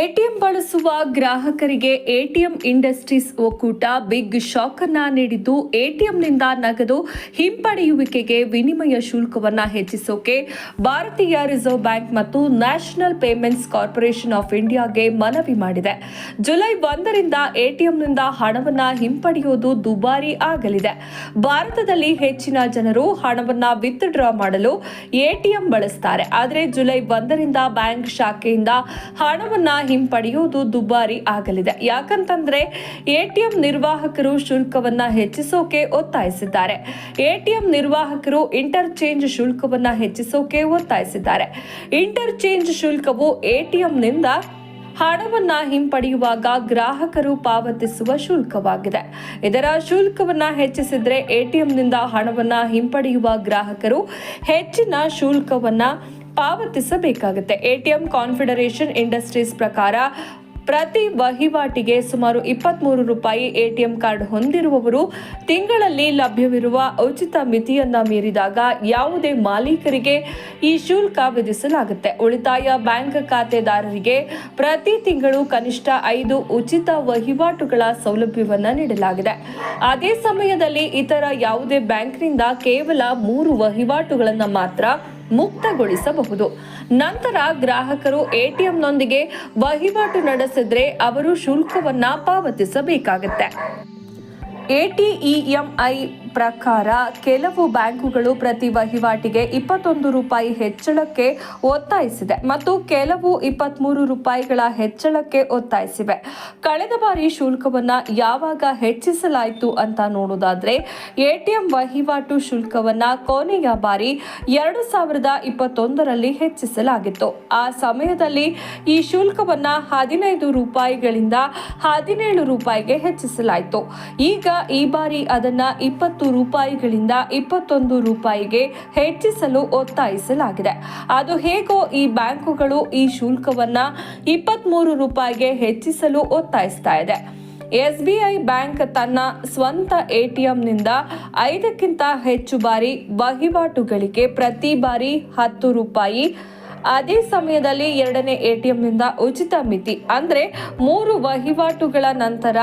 ATM ಬಳಸುವ ಗ್ರಾಹಕರಿಗೆ ATM industries ಒಕ್ಕೂಟ ಬಿಗ್ ಶಾಕ್ ಅನ್ನ ನೀಡಿದ್ದು, ಎಟಿಎಂನಿಂದ ನಗದು ಹಿಂಪಡೆಯುವಿಕೆಗೆ ವಿನಿಮಯ ಶುಲ್ಕವನ್ನು ಹೆಚ್ಚಿಸೋಕೆ ಭಾರತೀಯ ರಿಸರ್ವ್ ಬ್ಯಾಂಕ್ ಮತ್ತು ನ್ಯಾಷನಲ್ ಪೇಮೆಂಟ್ಸ್ ಕಾರ್ಪೊರೇಷನ್ ಆಫ್ ಇಂಡಿಯಾಗೆ ಮನವಿ ಮಾಡಿದೆ. ಜುಲೈ ಒಂದರಿಂದ ಎಟಿಎಂನಿಂದ ಹಣವನ್ನು ಹಿಂಪಡೆಯುವುದು ದುಬಾರಿ ಆಗಲಿದೆ. ಭಾರತದಲ್ಲಿ ಹೆಚ್ಚಿನ ಜನರು ಹಣವನ್ನು ವಿತ್ಡ್ರಾ ಮಾಡಲು ಎಟಿಎಂ ಬಳಸ್ತಾರೆ. ಆದರೆ ಜುಲೈ ಒಂದರಿಂದ ಬ್ಯಾಂಕ್ ಶಾಖೆಯಿಂದ ಹಣವನ್ನ ಹಿಂಪಡೆಯುವುದು ದುಬಾರಿ ಆಗಲಿದೆ. ಯಾಕಂತಂದ್ರೆ ಎಟಿಎಂ ನಿರ್ವಾಹಕರು ಶುಲ್ಕವನ್ನ ಹೆಚ್ಚಿಸೋಕೆ ಒತ್ತಾಯಿಸಿದ್ದಾರೆ. ಎಟಿಎಂ ನಿರ್ವಾಹಕರು ಇಂಟರ್ಚೇಂಜ್ ಶುಲ್ಕವನ್ನ ಹೆಚ್ಚಿಸೋಕೆ ಒತ್ತಾಯಿಸಿದ್ದಾರೆ. ಇಂಟರ್ಚೇಂಜ್ ಶುಲ್ಕವು ಎಟಿಎಂನಿಂದ ಹಣವನ್ನ ಹಿಂಪಡೆಯುವಾಗ ಗ್ರಾಹಕರು ಪಾವತಿಸುವ ಶುಲ್ಕವಾಗಿದೆ. ಇದರ ಶುಲ್ಕವನ್ನ ಹೆಚ್ಚಿಸಿದ್ರೆ ಎಟಿಎಂನಿಂದ ಹಣವನ್ನ ಹಿಂಪಡೆಯುವ ಗ್ರಾಹಕರು ಹೆಚ್ಚಿನ ಶುಲ್ಕವನ್ನ ಪಾವತಿಸಬೇಕಾಗುತ್ತೆ. ಎಟಿಎಂ ಕಾನ್ಫೆಡರೇಷನ್ ಇಂಡಸ್ಟ್ರೀಸ್ ಪ್ರಕಾರ ಪ್ರತಿ ವಹಿವಾಟಿಗೆ ಸುಮಾರು ಇಪ್ಪತ್ತ್ಮೂರು ರೂಪಾಯಿ ಎಟಿಎಂ ಕಾರ್ಡ್ ಹೊಂದಿರುವವರು ತಿಂಗಳಲ್ಲಿ ಲಭ್ಯವಿರುವ ಉಚಿತ ಮಿತಿಯನ್ನು ಮೀರಿದಾಗ ಯಾವುದೇ ಮಾಲೀಕರಿಗೆ ಈ ಶುಲ್ಕ ವಿಧಿಸಲಾಗುತ್ತೆ. ಉಳಿತಾಯ ಬ್ಯಾಂಕ್ ಖಾತೆದಾರರಿಗೆ ಪ್ರತಿ ತಿಂಗಳು ಕನಿಷ್ಠ ಐದು ಉಚಿತ ವಹಿವಾಟುಗಳ ಸೌಲಭ್ಯವನ್ನು ನೀಡಲಾಗಿದೆ. ಅದೇ ಸಮಯದಲ್ಲಿ ಇತರ ಯಾವುದೇ ಬ್ಯಾಂಕ್ನಿಂದ ಕೇವಲ ಮೂರು ವಹಿವಾಟುಗಳನ್ನು ಮಾತ್ರ ಮುಕ್ತಗೊಳಿಸಬಹುದು. ನಂತರ ಗ್ರಾಹಕರು ಎಟಿಎಂನೊಂದಿಗೆ ವಹಿವಾಟು ನಡೆಸಿದ್ರೆ ಅವರು ಶುಲ್ಕವನ್ನ ಪಾವತಿಸಬೇಕಾಗುತ್ತೆ. ಎಟಿಇಎಂಐ ಪ್ರಕಾರ ಕೆಲವು ಬ್ಯಾಂಕುಗಳು ಪ್ರತಿ ವಹಿವಾಟಿಗೆ ಇಪ್ಪತ್ತೊಂದು ರೂಪಾಯಿ ಹೆಚ್ಚಳಕ್ಕೆ ಒತ್ತಾಯಿಸಿದೆ ಮತ್ತು ಕೆಲವು ಇಪ್ಪತ್ತ್ಮೂರು ರೂಪಾಯಿಗಳ ಹೆಚ್ಚಳಕ್ಕೆ ಒತ್ತಾಯಿಸಿವೆ. ಕಳೆದ ಬಾರಿ ಶುಲ್ಕವನ್ನ ಯಾವಾಗ ಹೆಚ್ಚಿಸಲಾಯಿತು ಅಂತ ನೋಡೋದಾದ್ರೆ ಎಟಿಎಂ ವಹಿವಾಟು ಶುಲ್ಕವನ್ನ ಕೊನೆಯ ಬಾರಿ ಎರಡು ಸಾವಿರದ ಇಪ್ಪತ್ತೊಂದರಲ್ಲಿ ಹೆಚ್ಚಿಸಲಾಗಿತ್ತು. ಆ ಸಮಯದಲ್ಲಿ ಈ ಶುಲ್ಕವನ್ನ ಹದಿನೈದು ರೂಪಾಯಿಗಳಿಂದ ಹದಿನೇಳು ರೂಪಾಯಿಗೆ ಹೆಚ್ಚಿಸಲಾಯಿತು. ಈಗ ಈ ಬಾರಿ ಅದನ್ನ ಇಪ್ಪತ್ತು ರೂಪಾಯಿಗಳಿಂದ ಇಪ್ಪತ್ತೊಂದು ರೂಪಾಯಿಗೆ ಹೆಚ್ಚಿಸಲು ಒತ್ತಾಯಿಸಲಾಗಿದೆ. ಅದು ಹೇಗೋ ಈ ಬ್ಯಾಂಕುಗಳು ಈ ಶುಲ್ಕವನ್ನ ಇಪ್ಪತ್ಮೂರು ರೂಪಾಯಿಗೆ ಹೆಚ್ಚಿಸಲು ಒತ್ತಾಯಿಸ್ತಾ ಇದೆ. ಎಸ್ಬಿಐ ಬ್ಯಾಂಕ್ ತನ್ನ ಸ್ವಂತ ಎಟಿಎಂನಿಂದ ಐದಕ್ಕಿಂತ ಹೆಚ್ಚು ಬಾರಿ ವಹಿವಾಟುಗಳಿಗೆ ಪ್ರತಿ ಬಾರಿ ಹತ್ತು ರೂಪಾಯಿ ಅದೇ ಸಮಯದಲ್ಲಿ ಎರಡನೇ ಎಟಿಎಂನಿಂದ ಉಚಿತ ಮಿತಿ, ಅಂದ್ರೆ ಮೂರು ವಹಿವಾಟುಗಳ ನಂತರ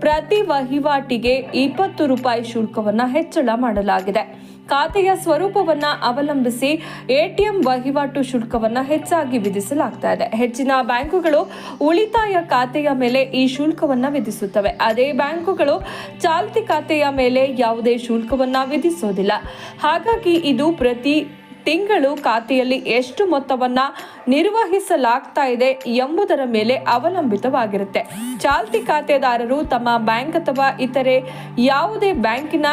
ಪ್ರತಿ ವಹಿವಾಟಿಗೆ ಇಪ್ಪತ್ತು ರೂಪಾಯಿ ಶುಲ್ಕವನ್ನ ಹೆಚ್ಚಳ ಮಾಡಲಾಗಿದೆ. ಖಾತೆಯ ಸ್ವರೂಪವನ್ನ ಅವಲಂಬಿಸಿ ಎಟಿಎಂ ವಹಿವಾಟು ಶುಲ್ಕವನ್ನ ಹೆಚ್ಚಾಗಿ ವಿಧಿಸಲಾಗ್ತಾ ಇದೆ. ಹೆಚ್ಚಿನ ಬ್ಯಾಂಕುಗಳು ಉಳಿತಾಯ ಖಾತೆಯ ಮೇಲೆ ಈ ಶುಲ್ಕವನ್ನ ವಿಧಿಸುತ್ತವೆ. ಅದೇ ಬ್ಯಾಂಕುಗಳು ಚಾಲ್ತಿ ಖಾತೆಯ ಮೇಲೆ ಯಾವುದೇ ಶುಲ್ಕವನ್ನ ವಿಧಿಸೋದಿಲ್ಲ. ಹಾಗಾಗಿ ಇದು ಪ್ರತಿ ತಿಂಗಳು ಖಾತೆಯಲ್ಲಿ ಎಷ್ಟು ಮೊತ್ತವನ್ನ ನಿರ್ವಹಿಸಲಾಗ್ತಾ ಇದೆ ಎಂಬುದರ ಮೇಲೆ ಅವಲಂಬಿತವಾಗಿರುತ್ತೆ. ಚಾಲ್ತಿ ಖಾತೆದಾರರು ತಮ್ಮ ಬ್ಯಾಂಕ್ ಅಥವಾ ಇತರೆ ಯಾವುದೇ ಬ್ಯಾಂಕಿನ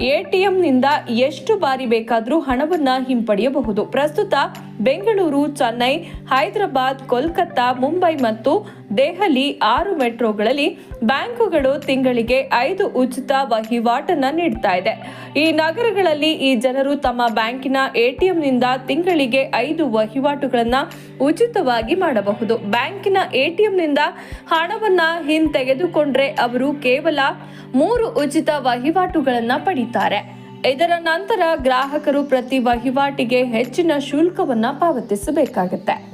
ಎಟಿಎಂನಿಂದ ಎಷ್ಟು ಬಾರಿ ಬೇಕಾದರೂ ಹಣವನ್ನು ಹಿಂಪಡೆಯಬಹುದು. ಪ್ರಸ್ತುತ ಬೆಂಗಳೂರು, ಚೆನ್ನೈ, ಹೈದರಾಬಾದ್, ಕೋಲ್ಕತ್ತಾ, ಮುಂಬೈ ಮತ್ತು ದೆಹಲಿ ಆರು ಮೆಟ್ರೋಗಳಲ್ಲಿ ಬ್ಯಾಂಕುಗಳು ತಿಂಗಳಿಗೆ ಐದು ಉಚಿತ ವಹಿವಾಟನ್ನು ನೀಡ್ತಾ ಇದೆ. ಈ ನಗರಗಳಲ್ಲಿ ಈ ಜನರು ತಮ್ಮ ಬ್ಯಾಂಕಿನ ಎಟಿಎಂನಿಂದ ತಿಂಗಳಿಗೆ ಐದು ವಹಿವಾಟುಗಳನ್ನು ಉಚಿತವಾಗಿ ಮಾಡಬಹುದು. ಬ್ಯಾಂಕಿನ ಎಟಿಎಂನಿಂದ ಹಣವನ್ನು ಹಿಂತೆಗೆದುಕೊಂಡ್ರೆ ಅವರು ಕೇವಲ ಮೂರು ಉಚಿತ ವಹಿವಾಟುಗಳನ್ನು ಪಡೀತಾರೆ. ಇದರ ನಂತರ ಗ್ರಾಹಕರು ಪ್ರತಿ ವಹಿವಾಟಿಗೆ ಹೆಚ್ಚಿನ ಶುಲ್ಕವನ್ನು ಪಾವತಿಸಬೇಕಾಗುತ್ತೆ.